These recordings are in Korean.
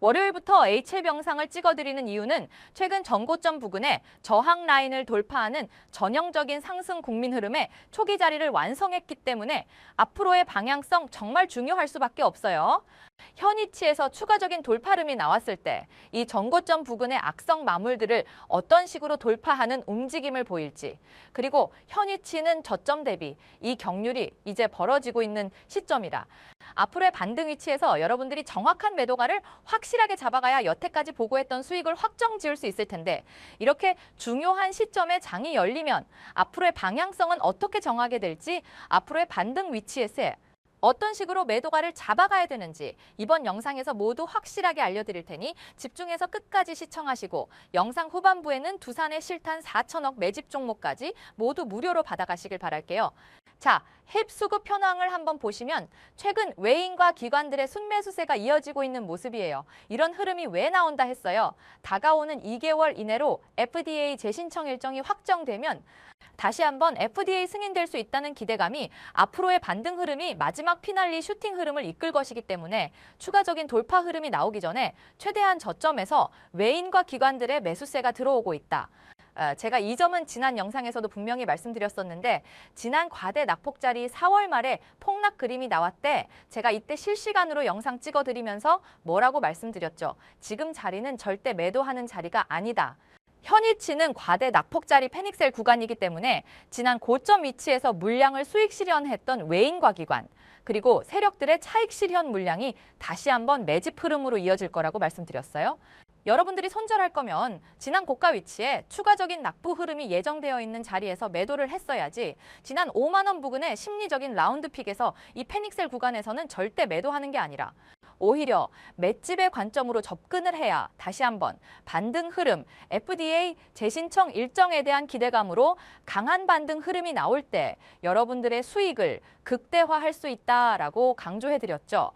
월요일부터 HL 병상을 찍어드리는 이유는 최근 전고점 부근에 저항 라인을 돌파하는 전형적인 상승 국민 흐름에 초기 자리를 완성했기 때문에 앞으로의 방향성 정말 중요할 수밖에 없어요. 현 위치에서 추가적인 돌파름이 나왔을 때 이 전고점 부근의 악성 마물들을 어떤 식으로 돌파하는 움직임을 보일지 그리고 현 위치는 저점 대비 이 경률이 이제 벌어지고 있는 시점이라 앞으로의 반등 위치에서 여러분들이 정확한 매도가를 확실하게 잡아가야 여태까지 보고했던 수익을 확정 지을 수 있을 텐데 이렇게 중요한 시점에 장이 열리면 앞으로의 방향성은 어떻게 정하게 될지 앞으로의 반등 위치에서 어떤 식으로 매도가를 잡아가야 되는지 이번 영상에서 모두 확실하게 알려드릴 테니 집중해서 끝까지 시청하시고 영상 후반부에는 두산의 실탄 4천억 매집 종목까지 모두 무료로 받아가시길 바랄게요. 자, 햅 수급 현황을 한번 보시면 최근 외인과 기관들의 순매수세가 이어지고 있는 모습이에요. 이런 흐름이 왜 나온다 했어요. 다가오는 2개월 이내로 FDA 재신청 일정이 확정되면 다시 한번 FDA 승인될 수 있다는 기대감이 앞으로의 반등 흐름이 마지막 피날리 슈팅 흐름을 이끌 것이기 때문에 추가적인 돌파 흐름이 나오기 전에 최대한 저점에서 외인과 기관들의 매수세가 들어오고 있다. 어, 제가 이 점은 지난 영상에서도 분명히 말씀드렸었는데 지난 과대 낙폭자리 4월 말에 폭락 그림이 나왔대 제가 이때 실시간으로 영상 찍어드리면서 뭐라고 말씀드렸죠. 지금 자리는 절대 매도하는 자리가 아니다. 현 위치는 과대 낙폭자리 패닉셀 구간이기 때문에 지난 고점 위치에서 물량을 수익 실현했던 외인과 기관 그리고 세력들의 차익 실현 물량이 다시 한번 매집 흐름으로 이어질 거라고 말씀드렸어요. 여러분들이 손절할 거면 지난 고가 위치에 추가적인 낙부 흐름이 예정되어 있는 자리에서 매도를 했어야지 지난 5만 원 부근의 심리적인 라운드 픽에서 이 패닉셀 구간에서는 절대 매도하는 게 아니라 오히려 맷집의 관점으로 접근을 해야 다시 한번 반등 흐름, FDA 재신청 일정에 대한 기대감으로 강한 반등 흐름이 나올 때 여러분들의 수익을 극대화할 수 있다라고 강조해 드렸죠.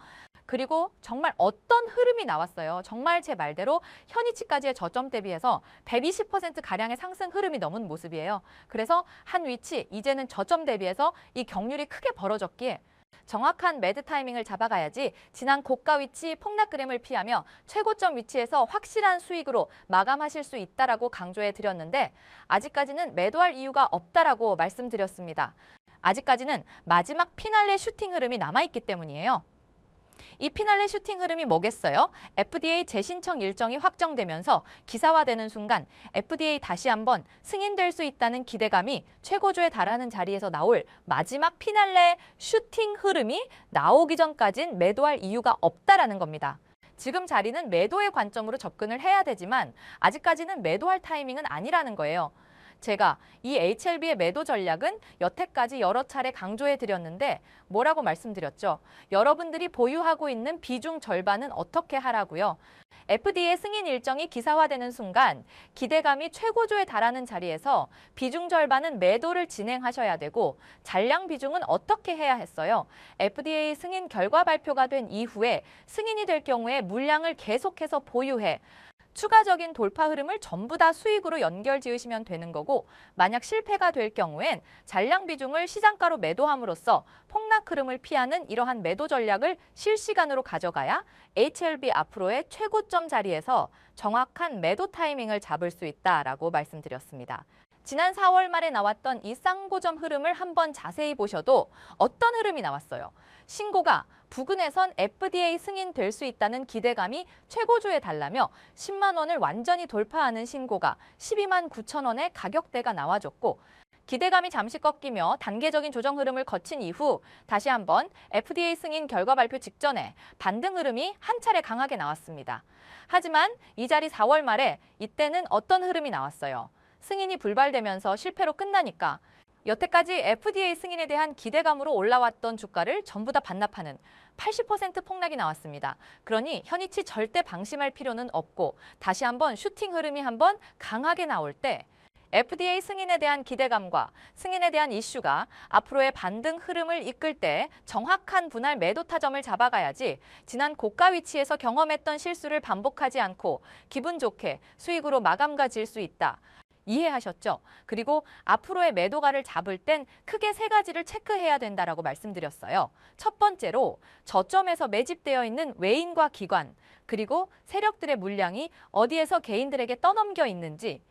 그리고 정말 어떤 흐름이 나왔어요. 정말 제 말대로 현위치까지의 저점 대비해서 120%가량의 상승 흐름이 넘은 모습이에요. 그래서 한 위치, 이제는 저점 대비해서 이 경률이 크게 벌어졌기에 정확한 매드 타이밍을 잡아가야지 지난 고가 위치 폭락 그램을 피하며 최고점 위치에서 확실한 수익으로 마감하실 수 있다라고 강조해 드렸는데 아직까지는 매도할 이유가 없다라고 말씀드렸습니다. 아직까지는 마지막 피날레 슈팅 흐름이 남아있기 때문이에요. 이 피날레 슈팅 흐름이 뭐겠어요? FDA 재신청 일정이 확정되면서 기사화되는 순간 FDA 다시 한번 승인될 수 있다는 기대감이 최고조에 달하는 자리에서 나올 마지막 피날레 슈팅 흐름이 나오기 전까진 매도할 이유가 없다라는 겁니다. 지금 자리는 매도의 관점으로 접근을 해야 되지만 아직까지는 매도할 타이밍은 아니라는 거예요. 제가 이 HLB의 매도 전략은 여태까지 여러 차례 강조해 드렸는데 뭐라고 말씀드렸죠? 여러분들이 보유하고 있는 비중 절반은 어떻게 하라고요? FDA 승인 일정이 기사화되는 순간 기대감이 최고조에 달하는 자리에서 비중 절반은 매도를 진행하셔야 되고 잔량 비중은 어떻게 해야 했어요? FDA 승인 결과 발표가 된 이후에 승인이 될 경우에 물량을 계속해서 보유해 추가적인 돌파 흐름을 전부 다 수익으로 연결 지으시면 되는 거고 만약 실패가 될 경우엔 잔량 비중을 시장가로 매도함으로써 폭락 흐름을 피하는 이러한 매도 전략을 실시간으로 가져가야 HLB 앞으로의 최고점 자리에서 정확한 매도 타이밍을 잡을 수 있다라고 말씀드렸습니다. 지난 4월 말에 나왔던 이 쌍고점 흐름을 한번 자세히 보셔도 어떤 흐름이 나왔어요. 신고가 부근에선 FDA 승인될 수 있다는 기대감이 최고조에 달라며 10만 원을 완전히 돌파하는 신고가 12만 9천 원의 가격대가 나와줬고 기대감이 잠시 꺾이며 단계적인 조정 흐름을 거친 이후 다시 한번 FDA 승인 결과 발표 직전에 반등 흐름이 한 차례 강하게 나왔습니다. 하지만 이 자리 4월 말에 이때는 어떤 흐름이 나왔어요? 승인이 불발되면서 실패로 끝나니까 여태까지 FDA 승인에 대한 기대감으로 올라왔던 주가를 전부 다 반납하는 80% 폭락이 나왔습니다. 그러니 현위치 절대 방심할 필요는 없고 다시 한번 슈팅 흐름이 한번 강하게 나올 때 FDA 승인에 대한 기대감과 승인에 대한 이슈가 앞으로의 반등 흐름을 이끌 때 정확한 분할 매도 타점을 잡아가야지 지난 고가 위치에서 경험했던 실수를 반복하지 않고 기분 좋게 수익으로 마감 가 질 수 있다. 이해하셨죠? 그리고 앞으로의 매도가를 잡을 땐 크게 세 가지를 체크해야 된다라고 말씀드렸어요. 첫 번째로 저점에서 매집되어 있는 외인과 기관, 그리고 세력들의 물량이 어디에서 개인들에게 떠넘겨 있는지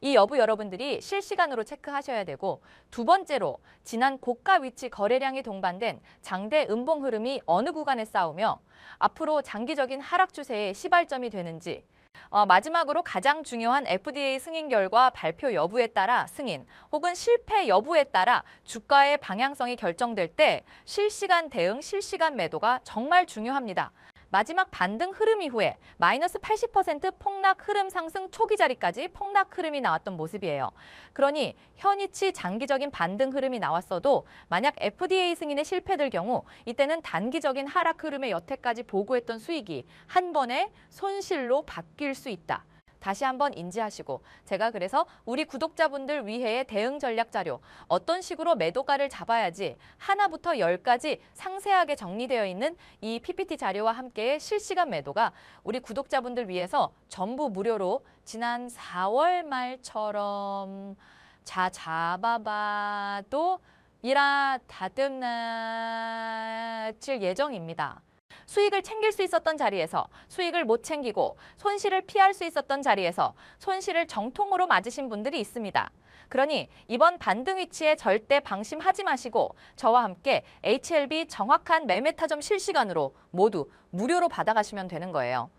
이 여부 여러분들이 실시간으로 체크하셔야 되고 두 번째로 지난 고가 위치 거래량이 동반된 장대 음봉 흐름이 어느 구간에 싸우며 앞으로 장기적인 하락 추세의 시발점이 되는지 어, 마지막으로 가장 중요한 FDA 승인 결과 발표 여부에 따라 승인 혹은 실패 여부에 따라 주가의 방향성이 결정될 때 실시간 대응, 실시간 매도가 정말 중요합니다. 마지막 반등 흐름 이후에 마이너스 80% 폭락 흐름 상승 초기 자리까지 폭락 흐름이 나왔던 모습이에요. 그러니 현이치 장기적인 반등 흐름이 나왔어도 만약 FDA 승인에 실패될 경우 이때는 단기적인 하락 흐름의 여태까지 보고했던 수익이 한 번에 손실로 바뀔 수 있다. 다시 한번 인지하시고 제가 그래서 우리 구독자분들 위해의 대응 전략 자료 어떤 식으로 매도가를 잡아야지 하나부터 열까지 상세하게 정리되어 있는 이 PPT 자료와 함께 실시간 매도가 우리 구독자분들 위해서 전부 무료로 지난 4월 말처럼 자 잡아봐도 이라 다듬나 칠 예정입니다. 수익을 챙길 수 있었던 자리에서 수익을 못 챙기고 손실을 피할 수 있었던 자리에서 손실을 정통으로 맞으신 분들이 있습니다. 그러니 이번 반등 위치에 절대 방심하지 마시고 저와 함께 HLB 정확한 매매 타점 실시간으로 모두 무료로 받아가시면 되는 거예요.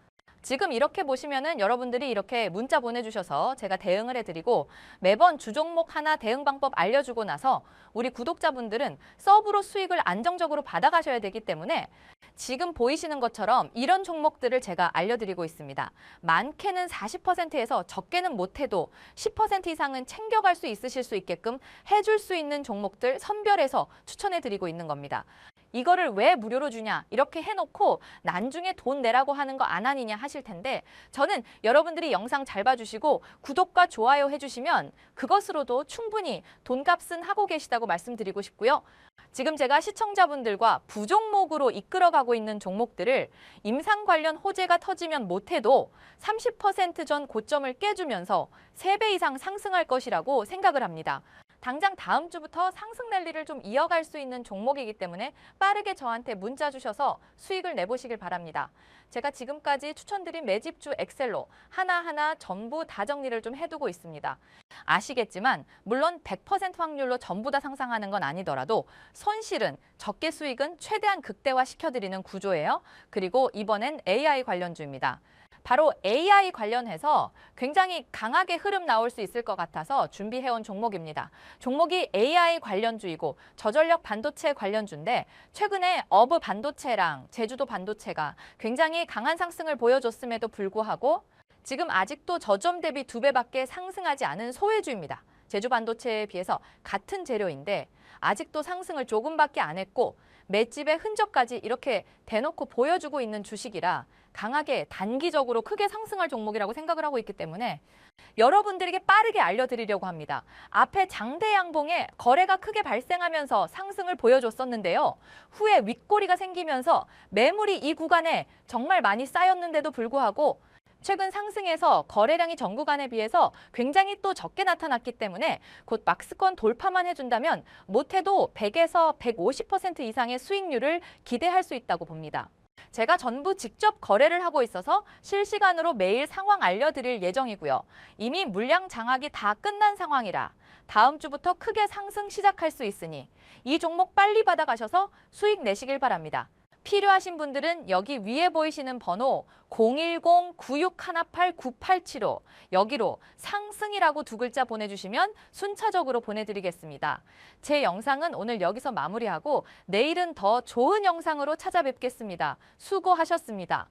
지금 이렇게 보시면은 여러분들이 이렇게 문자 보내주셔서 제가 대응을 해드리고 매번 주종목 하나 대응 방법 알려주고 나서 우리 구독자분들은 서브로 수익을 안정적으로 받아가셔야 되기 때문에 지금 보이시는 것처럼 이런 종목들을 제가 알려드리고 있습니다. 많게는 40%에서 적게는 못해도 10% 이상은 챙겨갈 수 있으실 수 있게끔 해줄 수 있는 종목들 선별해서 추천해드리고 있는 겁니다. 이거를 왜 무료로 주냐 이렇게 해놓고 나중에 돈 내라고 하는 거안 아니냐 하실 텐데 저는 여러분들이 영상 잘 봐주시고 구독과 좋아요 해주시면 그것으로도 충분히 돈값은 하고 계시다고 말씀드리고 싶고요. 지금 제가 시청자분들과 부종목으로 이끌어가고 있는 종목들을 임상 관련 호재가 터지면 못해도 30%전 고점을 깨주면서 3배 이상 상승할 것이라고 생각을 합니다. 당장 다음 주부터 상승 랠리를 좀 이어갈 수 있는 종목이기 때문에 빠르게 저한테 문자 주셔서 수익을 내보시길 바랍니다. 제가 지금까지 추천드린 매집주 엑셀로 하나하나 전부 다 정리를 좀 해두고 있습니다. 아시겠지만 물론 100% 확률로 전부 다 상상하는 건 아니더라도 손실은 적게 수익은 최대한 극대화 시켜드리는 구조예요. 그리고 이번엔 AI 관련주입니다. 바로 AI 관련해서 굉장히 강하게 흐름 나올 수 있을 것 같아서 준비해온 종목입니다. 종목이 AI 관련주이고 저전력 반도체 관련주인데 최근에 어브 반도체랑 제주도 반도체가 굉장히 강한 상승을 보여줬음에도 불구하고 지금 아직도 저점 대비 두 배밖에 상승하지 않은 소외주입니다. 제주 반도체에 비해서 같은 재료인데 아직도 상승을 조금밖에 안 했고 맷집의 흔적까지 이렇게 대놓고 보여주고 있는 주식이라 강하게 단기적으로 크게 상승할 종목이라고 생각을 하고 있기 때문에 여러분들에게 빠르게 알려드리려고 합니다. 앞에 장대 양봉에 거래가 크게 발생하면서 상승을 보여줬었는데요. 후에 윗꼬리가 생기면서 매물이 이 구간에 정말 많이 쌓였는데도 불구하고 최근 상승해서 거래량이 전 구간에 비해서 굉장히 또 적게 나타났기 때문에 곧 막스권 돌파만 해준다면 못해도 100에서 150% 이상의 수익률을 기대할 수 있다고 봅니다. 제가 전부 직접 거래를 하고 있어서 실시간으로 매일 상황 알려드릴 예정이고요. 이미 물량 장악이 다 끝난 상황이라 다음 주부터 크게 상승 시작할 수 있으니 이 종목 빨리 받아가셔서 수익 내시길 바랍니다. 필요하신 분들은 여기 위에 보이시는 번호 010-9618-9875 여기로 상승이라고 두 글자 보내주시면 순차적으로 보내드리겠습니다. 제 영상은 오늘 여기서 마무리하고 내일은 더 좋은 영상으로 찾아뵙겠습니다. 수고하셨습니다.